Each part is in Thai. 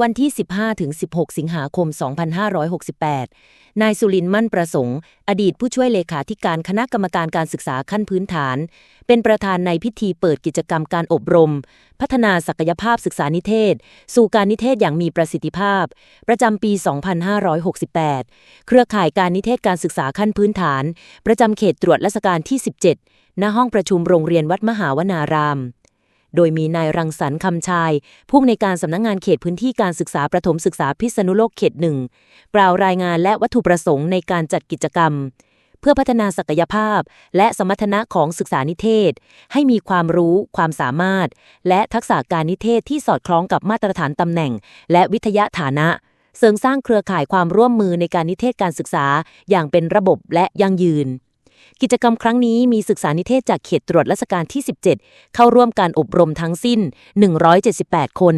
วันที่ 15-16 สิงหาคม 2568 นายสุรินทร์มั่นประสงค์ อดีตผู้ช่วยเลขาธิการคณะกรรมการการศึกษาขั้นพื้นฐาน เป็นประธานในพิธีเปิดกิจกรรมการอบรม พัฒนาศักยภาพศึกษานิเทศ สู่การนิเทศอย่างมีประสิทธิภาพ ประจำปี 2568 เครือข่ายการนิเทศการศึกษาขั้นพื้นฐาน ประจำเขตตรวจราชการที่ 17 ณ ห้องประชุมโรงเรียนวัดมหาวนาราม โดยมีนายรังสรรค์คำชาย ผู้อำนการสำนักงงานเขตพื้นที่การศึกษาประถมศึกษาพิษณุโลกเขตหนึ่งกล่าวรายงานและวัตถุประสงค์ในการจัดกิจกรรม เพื่อพัฒนาศักยภาพ และสมรรถนะของศึกษานิเทศ ให้มีความรู้ ความสามารถ และทักษะการนิเทศที่สอดคล้องกับมาตรฐานตำแหน่ง และวิทยาฐานะเสริมสร้างเครือข่ายความร่วมมือในการนิเทศการศึกษาอย่างเป็นระบบและยั่งยืน กิจกรรมครั้งนี้มีศึกษานิเทศจากเขตตรวจราชการที่ 17 เข้าร่วมการอบรมทั้งสิ้น 178 คน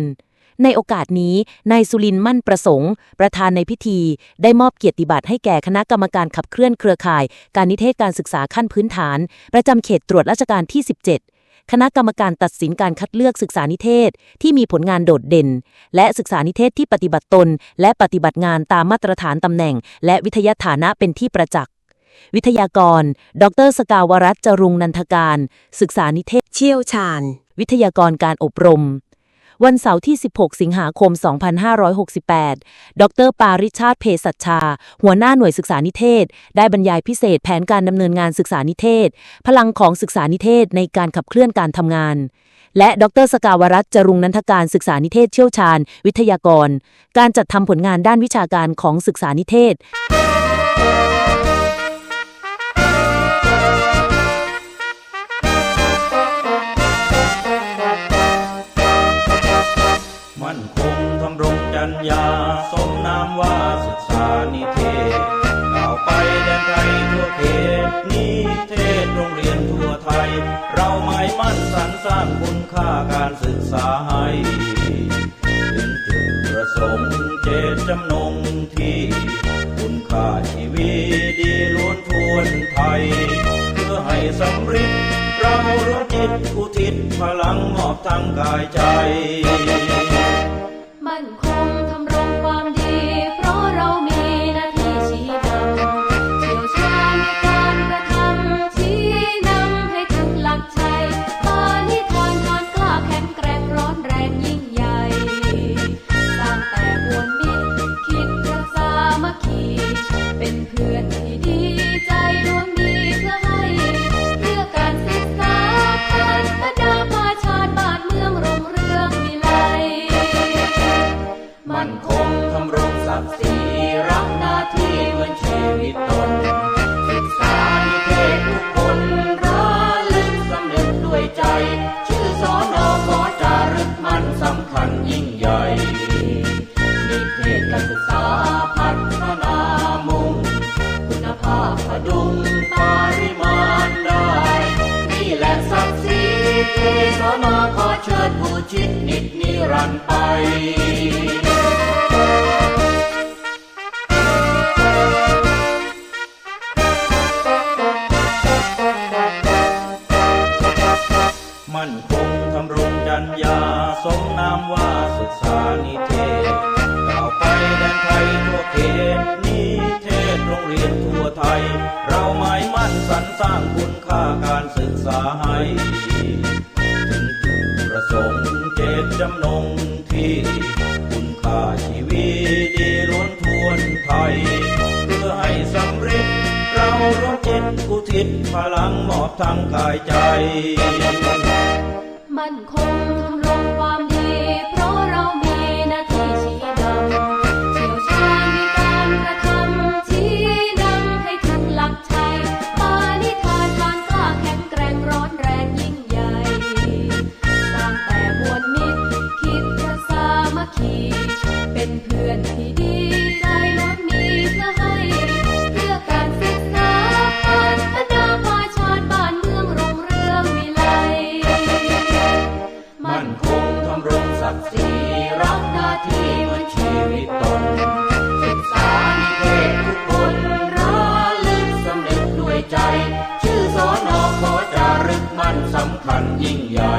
ในโอกาสนี้นายสุรินทร์มั่นประสงค์ ประธานในพิธี ได้มอบเกียรติบัตรให้แก่คณะกรรมการขับเคลื่อนเครือข่าย การนิเทศการศึกษาขั้นพื้นฐาน ประจำเขตตรวจราชการที่ 17คณะกรรมการตัดสินการคัดเลือกศึกษานิเทศที่มีผลงานโดดเด่น และศึกษานิเทศที่ปฏิบัติตน และปฏิบัติงานตามมาตรฐานตำแหน่ง และวิทยาฐานะเป็นที่ประจักษ์ วิทยากร ดรสกาวรัตน์จรุงนันทการ ศึกษานิเทศ เชี่ยวชาญ วิทยากรการอบรม วันเสาร์ที่ 16 สิงหาคม 2568 ดรปาริชาติเพศัชชา หัวหน้าหน่วยศึกษานิเทศ ได้บรรยายพิเศษแผนการดำเนินงานศึกษานิเทศ พลังของศึกษานิเทศในการขับเคลื่อนการทำงานและดรสกาวรัตน์จรุงนันทการศึกษานิเทศเชี่ยวชาญ วิทยากร การจัดทำผลงานด้านวิชาการของศึกษานิเทศ มั่นคงทำรงจรรยาสมนามว่าศึกษานิเทศก้าวไปแดนไกลทั่วเขตนิเทศโรงเรียนทั่วไทย เราหมายมั่นสรรสร้างคุณค่าการศึกษาให้เป็นจุดประสงค์เจตจำนงที่คุณค่าชีวิตดีล้วนทวนไทย เพื่อให้สำเร็จเรารู้จิตอุทิศพลังมอบทั้งกายใจ เทศการศึกษาพัฒนามุ่ง คุณภาพพดุงปริมาณได้ นี่แหละศักดิ์ศรีสอนอขอเชิดบูชิดนิดนิรันดร์ไป สร้างคุณค่าการศึกษาให้ถึงจุดประสงค์เจตจำนงที่คุณค่าชีวิตดีล้วนทวนไทย เพื่อให้สำเร็จเราร่วมจิตอุทิศพลังมอบทั้งกายใจ มั่นคงทำ กดิ์ศรีรักหน้าที่เหมือนชีวิตตนศึกษานิเทศทุกคนระลึกสำเร็จด้วยใจ ชื่อสอนอขอจารึกมันสำคัญยิ่งใหญ่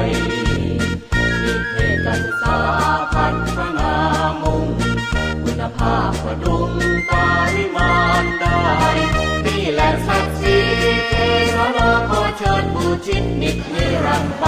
นิเทศการศึกษาพัฒนามุ่งปาริมานได้นี่แหละศักดิ์ศรีเทศโลโคเชิญบูชิตนิจนิรันดร์ไป